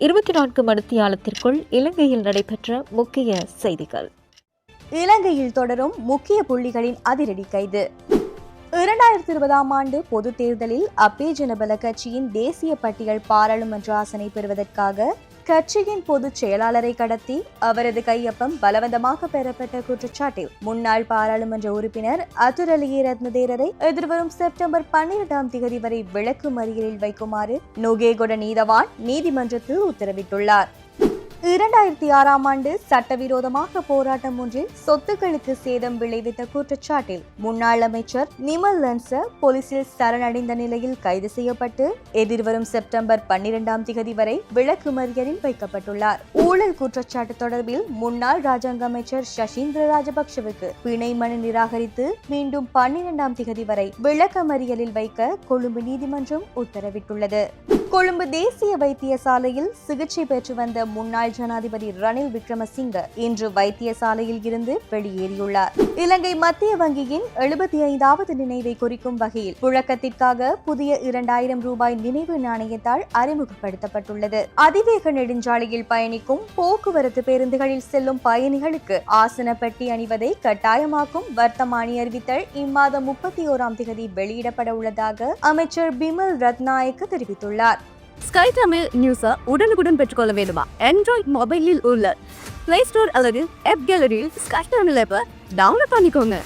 இருபத்தி நான்கு மணித்தியாலத்திற்குள் இலங்கையில் நடைபெற்ற முக்கிய செய்திகள். இலங்கையில் தொடரும் முக்கிய புள்ளிகளின் அதிரடி கைது. இரண்டாயிரத்தி இருபதாம் ஆண்டு பொதுத் தேர்தலில் அப்பே ஜனபல கட்சியின் தேசிய பட்டியல் பாராளுமன்ற ஆசனை பெறுவதற்காக கட்சியின் பொதுச் செயலாளரை கடத்தி அவரது கையொப்பம் பலவந்தமாக பெறப்பட்ட குற்றச்சாட்டில் முன்னாள் பாராளுமன்ற உறுப்பினர் அதுர் ரத்னதேரரை எதிர்வரும் செப்டம்பர் பன்னிரெண்டாம் தேதி வரை விளக்கு மறியலில் வைக்குமாறு நுகேகுட நீதவான் நீதிமன்றத்தில் உத்தரவிட்டுள்ளார். இரண்டாயிரத்தி ஆறாம் ஆண்டு சட்டவிரோதமாக போராட்டம் ஒன்றில் சொத்துக்களுக்கு சேதம் விளைவித்த குற்றச்சாட்டில் முன்னாள் அமைச்சர் நிமல் லன்ச போலீசில் சரணடைந்த நிலையில் கைது செய்யப்பட்டு எதிர்வரும் செப்டம்பர் பன்னிரெண்டாம் திகதி வரை விளக்கு மறியலில் வைக்கப்பட்டுள்ளார். ஊழல் குற்றச்சாட்டு தொடர்பில் முன்னாள் ராஜாங்க அமைச்சர் சசீந்திர ராஜபக்ஷவுக்கு பிணை மனு நிராகரித்து மீண்டும் பன்னிரெண்டாம் திகதி வரை விளக்க மறியலில் வைக்க கொழும்பு நீதிமன்றம் உத்தரவிட்டுள்ளது. கொழும்பு தேசிய வைத்தியசாலையில் சிகிச்சை பெற்று வந்த முன்னாள் ஜனாதிபதி ரணில் விக்ரமசிங்க இன்று வைத்தியசாலையில் இருந்து வெளியேறியுள்ளார். இலங்கை மத்திய வங்கியின் எழுபத்தி ஐந்தாவது நினைவை குறிக்கும் வகையில் புழக்கத்திற்காக புதிய இரண்டாயிரம் ரூபாய் நினைவு நாணயத்தால் அறிமுகப்படுத்தப்பட்டுள்ளது. அதிவேக நெடுஞ்சாலையில் பயணிக்கும் போக்குவரத்து பேருந்துகளில் செல்லும் பயணிகளுக்கு ஆசன பெட்டி அணிவதை கட்டாயமாக்கும் வர்த்தமானி அறிவித்தல் இம்மாதம் முப்பத்தி ஓராம் தேதி வெளியிடப்பட உள்ளதாக அமைச்சர் பிமல் ரத்நாயக்கு தெரிவித்துள்ளார். ஸ்கை தமிழ் நியூஸை உடனுக்குடன் பெற்றுக்கொள்ள வேண்டுமா? ஆண்ட்ராய்ட் மொபைலில் உள்ள பிளே ஸ்டோர் அல்லது ஆப் கேலரியில் ஸ்கை தமிழ் ஆப்பை டவுன்லோட் பண்ணிக்கோங்க.